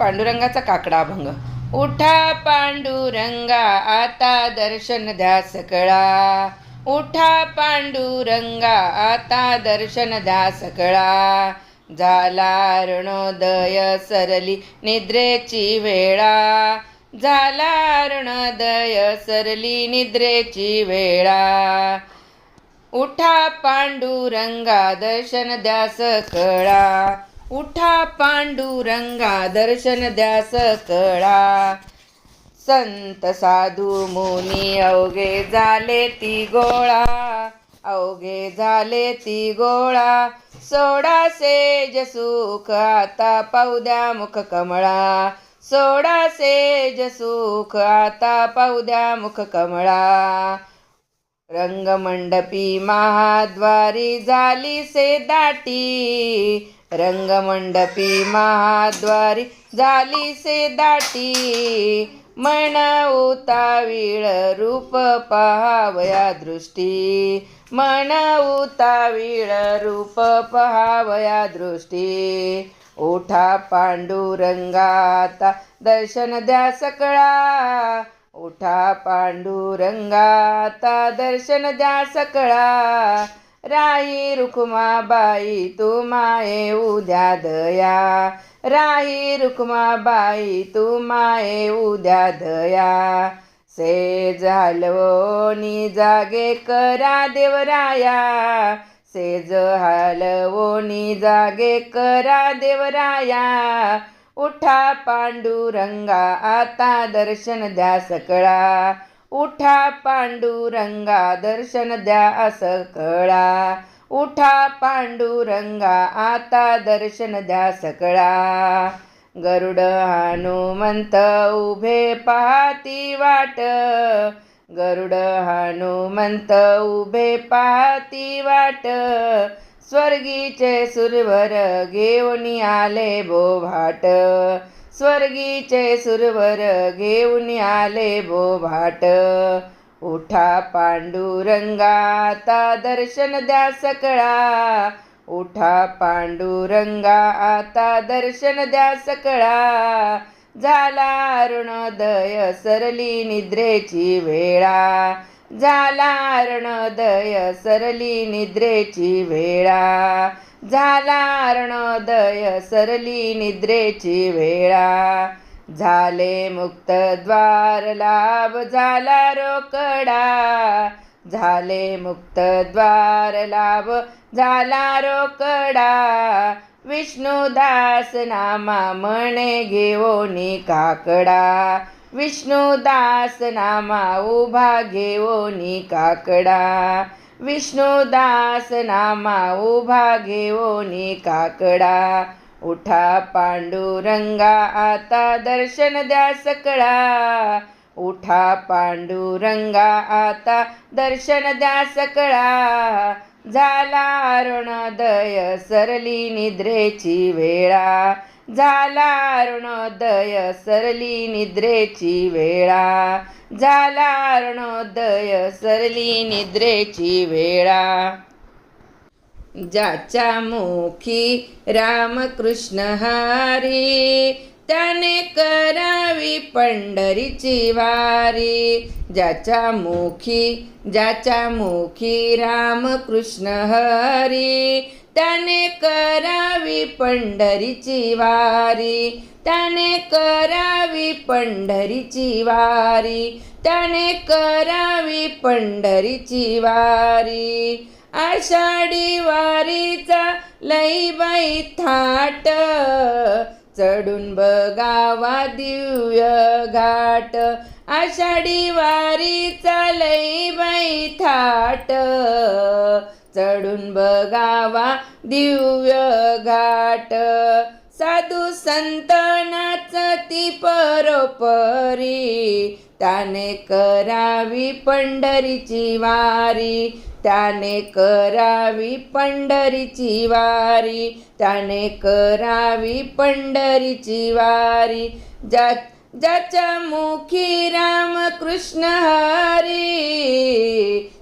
पांडुरंगाचा काकडा अभंग. उठा पांडुरंगा आता दर्शन द्या सकळा. उठा पांडुरंगा आता दर्शन द्या सकळा. झाला रणोदय सरली निद्रेची वेळा. झाला रणोदय सरली निद्रेची वेळा. उठा पांडुरंगा दर्शन द्या सकळा. उठा पांडुरंगा दर्शन द्या सकळा संत साधू मुनी अवघे झाले ती गोळा. अवघे झाले ती गोळा. सोडा सेज सुख आता पाहुद्या मुख कमळा. सोडा सेज सुख आता पाहुद्या मुख कमळा. रंगमंडपी महाद्वारी झाली से दाटी. रंगमंडपी महाद्वारी झाली से दाटी. मन उतावीळ रूप पहावया दृष्टी. मन उतावीळ रूप पहावया दृष्टी. उठा पांडुरंगाता दर्शन द्या सकळा. उठा पांडुरंगाता दर्शन द्या सकळा. राही रुक्माबाई तू माये उद्या दया. राही रुक्माबाई तू माये उद्या दया. से हलवोनी जागे करा देवराया. सेज हलवोनी जागे करा देवराया. उठा पांडुरंगा आता दर्शन द्या सकळा. उठा पांडुरंगा दर्शन द्या असं कळा. उठा पांडुरंगा आता दर्शन द्या सकळा. गरुड हनुमंत उभे पाहती वाट. गरुड हनुमंत उभे पाहती वाट. स्वर्गीचे सुरवर घेऊन आले बोभाट. स्वर्गीचे सुरवर घेऊन आले बोभाट उठा पांडुरंगा आता दर्शन द्या सकळा. उठा पांडुरंगा आता दर्शन द्या सकळा. झाला अरुणोदय सरली निद्रेची वेळा. झाला अरुणोदय सरली निद्रेची वेळा. झाला अरुणोदय सरली निद्रेची वेळा. झाले मुक्त द्वार लाभ झाला रोकडा. झाले मुक्त द्वार लाभ झाला रोकडा. विष्णुदास नामा म्हणे घेऊनी काकडा. विष्णुदास नामा उभा घेवोनी काकडा विष्णुदास नामा उभा घेवोनी काकडा उठा पांडुरंगा आता दर्शन द्या सकळा. उठा पांडुरंगा आता दर्शन द्या सकळा. झाला अरुणोदय सरली निद्रेची वेळा. झाला अरुणोदय सरली निद्रेची वेळा. झाला अरुणोदय सरली निद्रेची वेळा. ज्याच्या मुखी रामकृष्ण हरी त्याने करावी पंढरीची वारी. ज्याच्या मुखी ज्याच्या मुखी रामकृष्ण हरी त्याने करावी पंढरीची वारी. त्याने करावी पंढरीची वारी. त्याने करावी पंढरीची वारी. आषाढी वारीचा लई बाई थाट. चढून बघावा दिव्य घाट. आषाढी वारीचा लई बाई थाट. चढून बघावा दिव्य घाट. साधू संतनाच ती परोपरी. त्याने करावी पंढरीची वारी. त्याने करावी पंढरीची वारी. त्याने करावी पंढरीची वारी. ज्या ज्याच्या मुखी राम कृष्ण हरी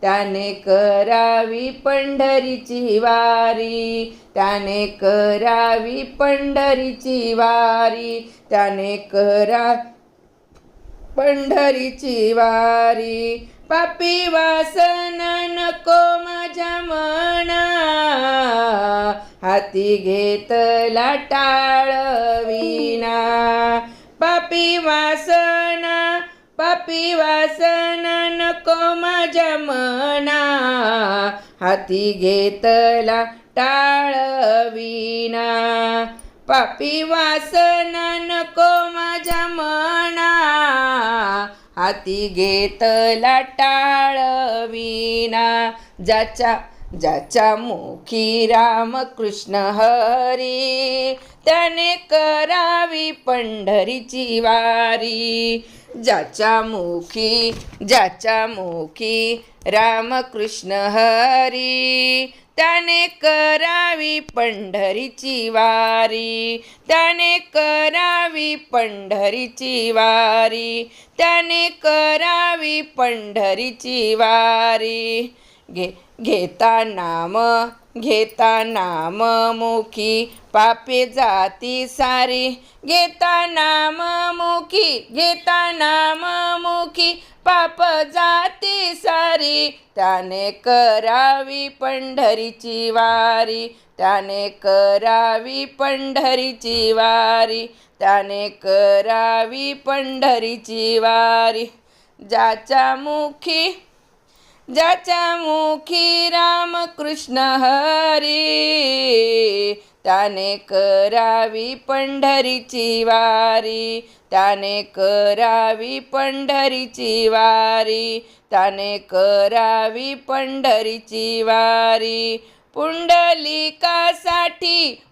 त्याने करावी पंढरीची वारी त्याने करावी पंढरीची वारी त्याने करा पंढरीची वारी. पापी वासना नको माझ्या मना हाती घेतला टाळविना वासना पापी वासना नको माझ्या मना. हाती घेतला टाळविना पापी वासना नको माझ्या मना. हाती घेतला टाळविना ज्याच्या ज्याच्या मुखी रामकृष्ण हरी त्याने करावी पंढरीची वारी. ज्याच्या मुखी ज्याच्या मुखी रामकृष्ण हरी त्याने करावी पंढरीची वारी. त्याने करावी पंढरीची वारी त्याने करावी पंढरीची वारी. घे घेता नाम घेता नाम मुखी पापे जाती सारी. घेता नाम मुखी घेता नाम मुखी पाप जाती सारी. त्याने करावी पंढरीची वारी त्याने करावी पंढरीची वारी त्याने करावी पंढरीची वारी. ज्याच्या मुखी ज्याच्या मुखी रामकृष्ण हरी त्याने करावी पंढरीची वारी त्याने करावी पंढरीची वारी त्याने करावी पंढरीची वारी. पुंडलिकासाठी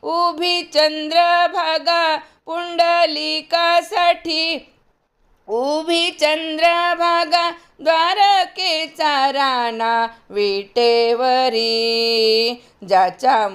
उभी चंद्रभागा पुंडलिकासाठी उभी चंद्रभागा द्वारकेचा राणा विटेवरी. ज्याच्या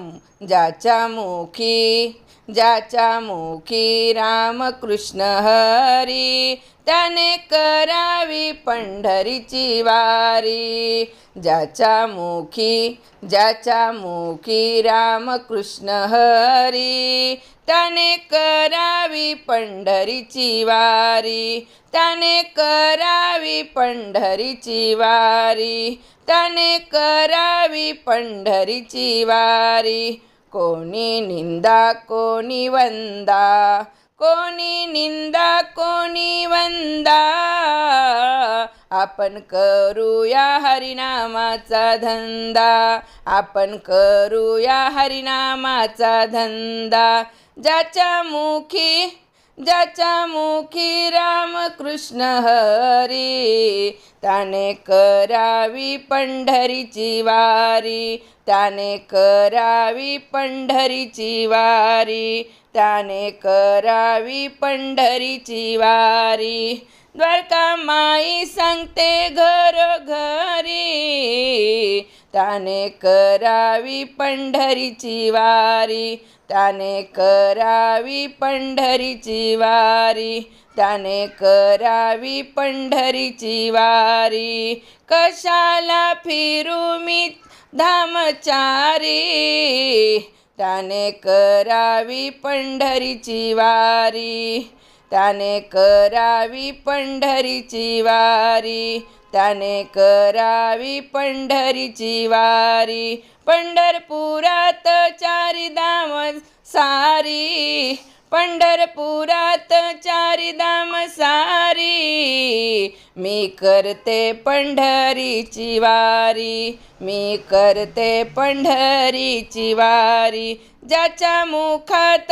ज्याच्या मुखी ज्याच्या मुखी रामकृष्ण हरी त्याने करावी पंढरीची वारी. ज्याच्या मुखी ज्याच्या मुखी रामकृष्ण हरी त्याने करावी पंढरीची वारी. त्याने करावी पंढरीची वारी. त्याने करावी पंढरीची वारी. कोणी निंदा कोणी वंदा. कोणी निंदा कोणी वंदा. आपण करूया हरिनामाचा धंदा. आपण करूया हरिनामाचा धंदा. ज्याच्या मुखी ज्याच्या मुखी राम कृष्ण हरी त्याने करावी पंढरीची वारी त्याने करावी पंढरीची वारी त्याने करावी पंढरीची वारी. द्वारका माई सांगते घर घरी त्याने करावी पंढरीची वारी त्याने करावी पंढरीची वारी त्याने करावी पंढरीची वारी. कशाला फिरू मी धामचारी? त्याने करावी पंढरीची वारी त्याने करावी पंढरीची वारी. त्याने करावी पंढरीची वारी. पंढरपुरात चारी धाम सारी. पंढरपुरात चारी धाम सारी. मी करते पंढरीची वारी. मी करते पंढरीची वारी. ज्याच्या मुखात